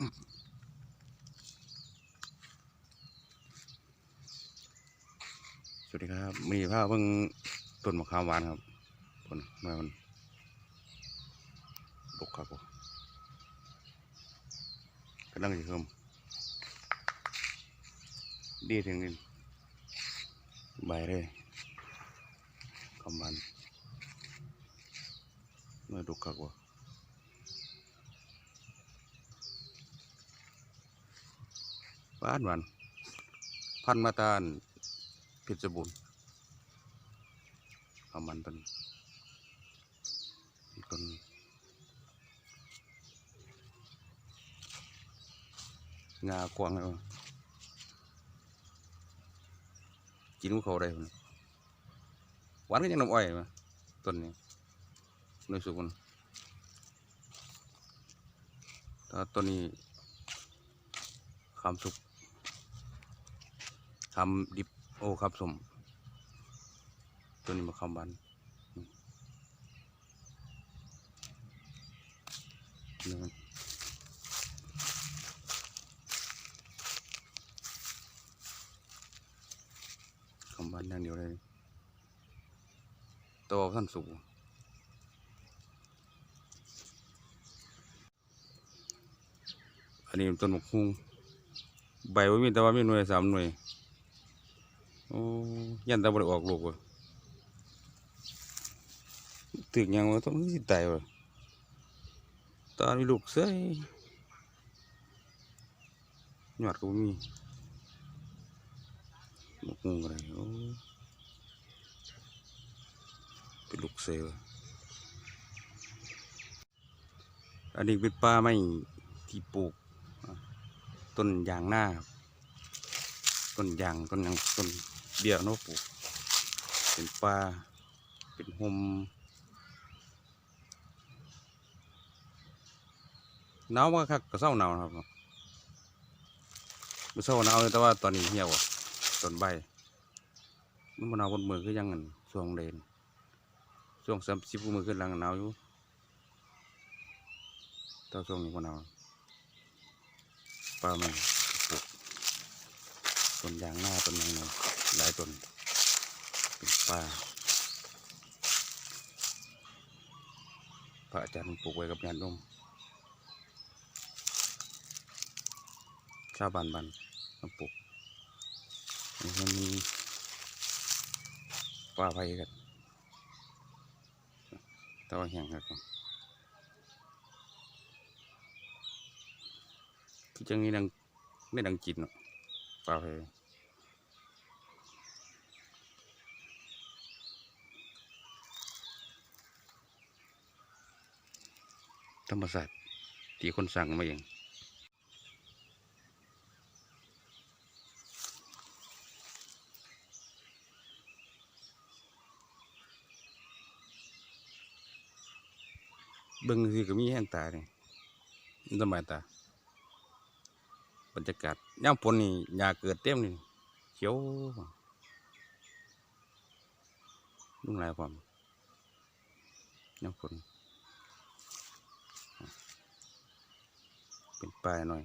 สวัสดีครับ มีภาพเพิ่งต้นมะขามหวานครับคนเมื่อมันดกครับผมกำลังจะเพิ่มดีถึงใบเลยคำวันเมื่อดกครับผม หวานหวานพันมาตาลพชรบูรณ์ประมาณต้นต้นงากวางเลยกินกับเขาได้พุ่นหวานก็ยังน้ำอ้อยมาต้นนี้ในสุกมันถ้าต้นนี้คำสุก คำดิบโอครับสมตัวนี้มาคำบันนี่มันคำบันอย่างเดียวเลยตัวท่านสูงอันนี้ต้นหมกฮุงใบว่ามีแต่ว่ามีหน่วยสามหน่วย โอ้ยันตาบริออกลูกว่ะถึกยังวะต้องสิตายวะตอนมีลูกเสยหยอดก็มีลูกงูอะไรโอ้เป็นลูกเสยวะอันนี้เป็นป่าไม้ที่ปลูกต้นยางหน้าต้นยางต้นยังต้น เบี้ยนาะปลูกเป็นป่าเป็นโฮมหนาวมากครับก็เศร้าหนาวครับไม่เศร้าหนาวเลยแต่ว่าตอนนี้เหี่ยวอะต้นใบมันหนาวบนมือคือยังเงันช่วงเดนช่วงสามสิบมือขึ้นหลังหนาวอยู่แต่ช่วงนี้บ่หนาวป่ามันปลูกต้นยางหน้าต้นยางหน หลายต้นเป็นป่าพระอาจารย์ปลูกไว้กับญาติโยมชาวบ้านบ้านมาปลูกนี่มันมีป่าไผ่กันต่ว่าแห้งครับคือจังนี้ดังไม่ดังจิตเนาะป่าไผ่ ธรรมศาสตร์ที่คนสั่งมาเองเบิ่งสิก็มีแห้งตาเนี่ยสบายตา บรรยากาศย่ามฝนนี่หญ้าเกิดเต็มนี่เขียวนุ่งลายความย่ามฝน เป็นป่าหน่อย